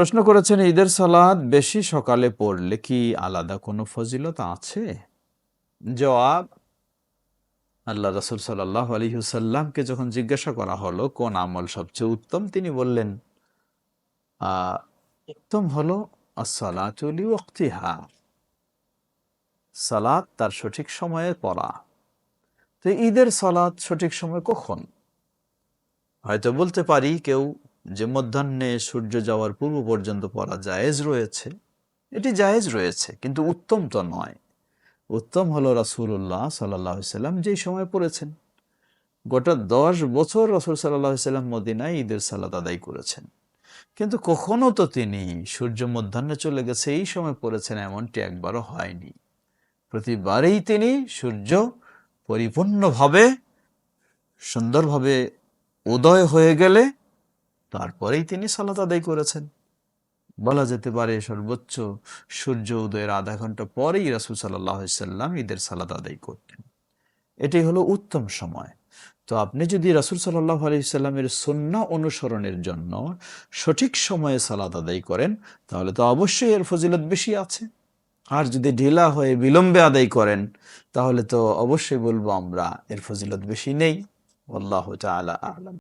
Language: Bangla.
প্রশ্ন করেছেন, ঈদের সালাদ বেশি সকালে পড়লে কি আলাদা কোনো ফজিলত আছে? জবাব, আল্লাহ রসুল সাল্লাহ আলহিহুসাল্লামকে যখন জিজ্ঞাসা করা হলো, কোন আমল সবচেয়ে উত্তম, তিনি বললেন উত্তম হলো আসসালাতুলি সালাত তার সঠিক সময়ে পড়া। তো ঈদের সালাত সঠিক সময় কখন? হয়তো বলতে পারি কেউ যে মধ্যাহ্নে সূর্য যাওয়ার পূর্ব পর্যন্ত পড়া জায়েজ রয়েছে, এটি জায়েজ রয়েছে, কিন্তু উত্তম তো নয়। উত্তম হলো রাসূলুল্লাহ সাল্লাহ সাল্লাম যেই সময় পড়েছেন। গোটা দশ বছর রসুল সাল্লাহ সাল্লাম মদিনায় ঈদের সালাত আদায় করেছেন। কিন্তু কখনো তো তিনি সূর্য মধ্যাহ্নে চলে গেছে, এই সময় পড়েছেন এমনটি একবারও হয়নি। প্রতিবারেই তিনি সূর্য পরিপূর্ণভাবে, সুন্দরভাবে উদয় হয়ে গেলে তারপরেই তিনি সালাত আদায় করেছেন। বলা যেতে পারে সর্বোচ্চ সূর্য উদয়ের আধা ঘণ্টা পরেই রাসুল সাল্লাম ঈদের সালাত আদায় করতেন। এটাই হলো উত্তম সময়। তো আপনি যদি রাসুল সাল্লাহ আলি সাল্লামের সন্না অনুসরণের জন্য সঠিক সময়ে সালাত আদায় করেন, তাহলে তো অবশ্যই এর ফজিলত বেশি আছে। আর যদি ঢিলা হয়ে বিলম্বে আদায় করেন, তাহলে তো অবশ্যই বলব আমরা এর ফজিলত বেশি নেই। আল্লাহ তাআলা আলাম।